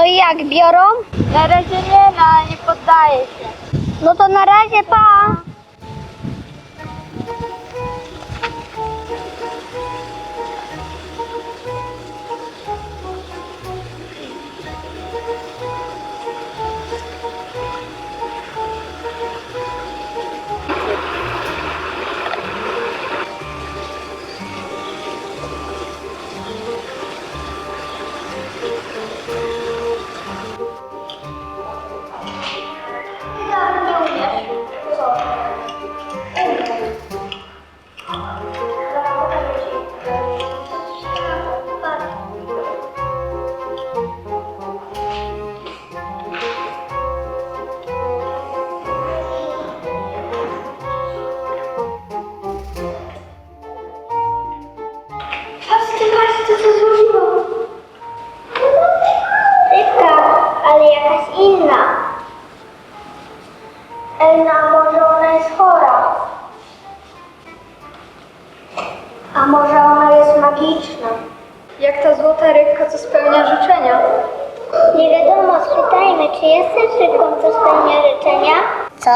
No i jak, biorą? Na razie nie, no, nie poddaję się. No to na razie, pa! A może ona jest magiczna. Jak ta złota rybka, co spełnia życzenia. Nie wiadomo, spytajmy, czy jesteś rybką, co spełnia życzenia? Co?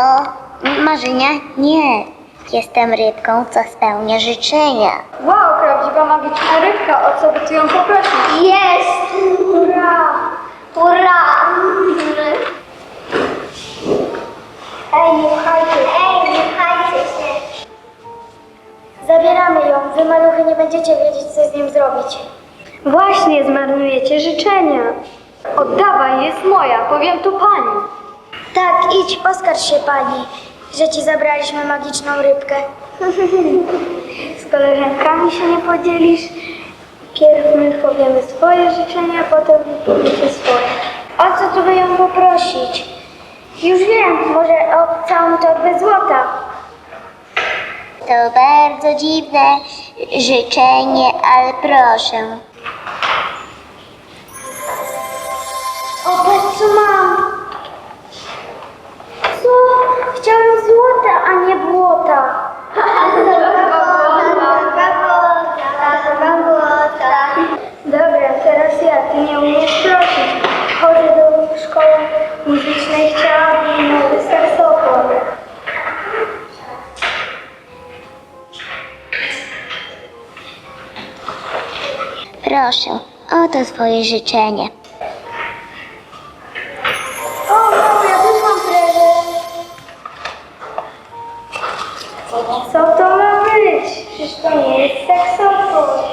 Marzenia? Nie. Jestem rybką, co spełnia życzenia. Wow, prawdziwa magiczna rybka, o co by tu ją poprosić? Jest! Hurra! Hurra! Wy, maluchy, nie będziecie wiedzieć, co z nią zrobić. Właśnie zmarnujecie życzenia. Oddawaj, jest moja, powiem tu pani. Tak, idź, poskarż się pani, że ci zabraliśmy magiczną rybkę. Z koleżankami się nie podzielisz. Pierw my powiemy swoje życzenia, potem wy powiecie swoje. O co tu by ją poprosić? Już wiem, może o całą torbę złota. To bardzo dziwne życzenie, ale proszę. Proszę, oto swoje życzenie. O, mamo, ja też mam prezent. Co to ma być? Przecież to nie jest saksofon.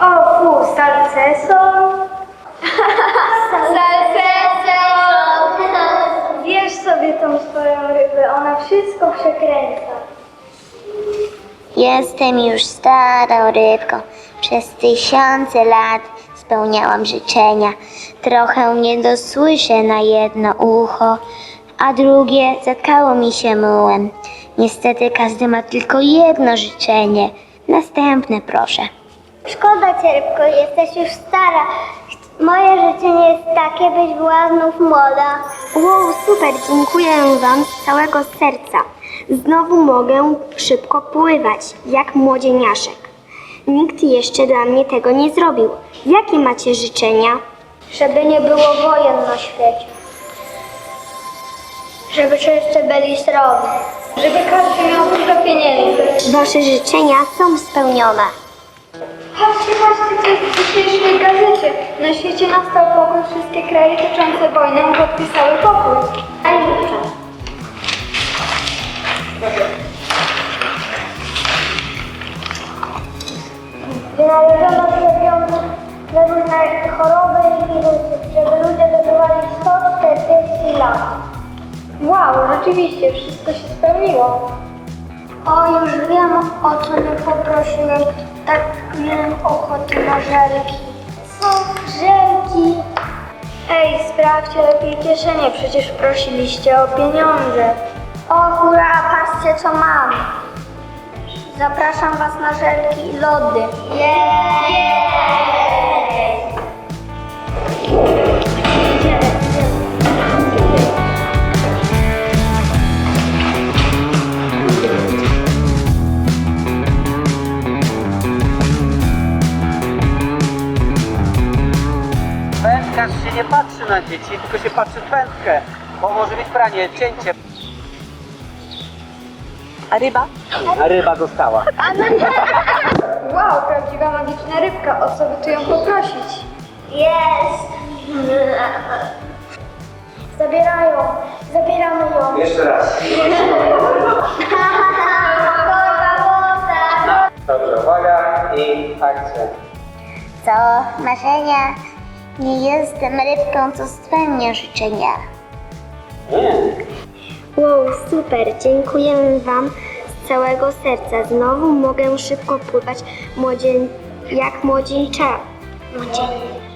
O, fu, salceson. Wiesz Jestem już starą rybką. Przez tysiące lat spełniałam życzenia. Trochę nie dosłyszę na jedno ucho, a drugie zatkało mi się mułem. Niestety każdy ma tylko jedno życzenie. Następne proszę. Szkoda cię, rybko, jesteś już stara. Moje życzenie jest takie, byś była znów młoda. Wow, super, dziękuję Wam z całego serca. Znowu mogę szybko pływać, jak młodzieniaszek. Nikt jeszcze dla mnie tego nie zrobił. Jakie macie życzenia? Żeby nie było wojen na świecie. Żeby wszyscy byli zdrowi. Żeby każdy miał dużo pieniędzy. Wasze życzenia są spełnione. Patrzcie, patrzcie, co jest w dzisiejszej gazecie. Na świecie nastał pokój, wszystkie kraje toczące wojnę podpisały pokój. A milczę. Wynaleziono szczepionki na różne choroby i wirusy, żeby ludzie dożywali 140 lat. Wow, rzeczywiście, wszystko się spełniło. O, już wiem, o co nie poprosiłem. Tak miałem ochotę na żelki. Co? Żelki? Ej, sprawdźcie lepiej kieszenie, przecież prosiliście o pieniądze. O, hurra, patrzcie co mam. Zapraszam was na żelki i lody. Wędkarz się nie patrzy na dzieci, tylko się patrzy w wędkę, bo może być pranie, cięcie. A ryba? A ryba została. Wow, prawdziwa magiczna rybka, o co by tu ją poprosić? Jest! Zabierają, zabieramy ją. Jeszcze raz. Dobrze, uwaga i akcja. Co, marzenia? Nie jestem rybką, co spełnia życzenia. Nie. Wow, super, dziękuję Wam z całego serca. Znowu mogę szybko pływać młodzień, jak młodzieńcza. Młodzień,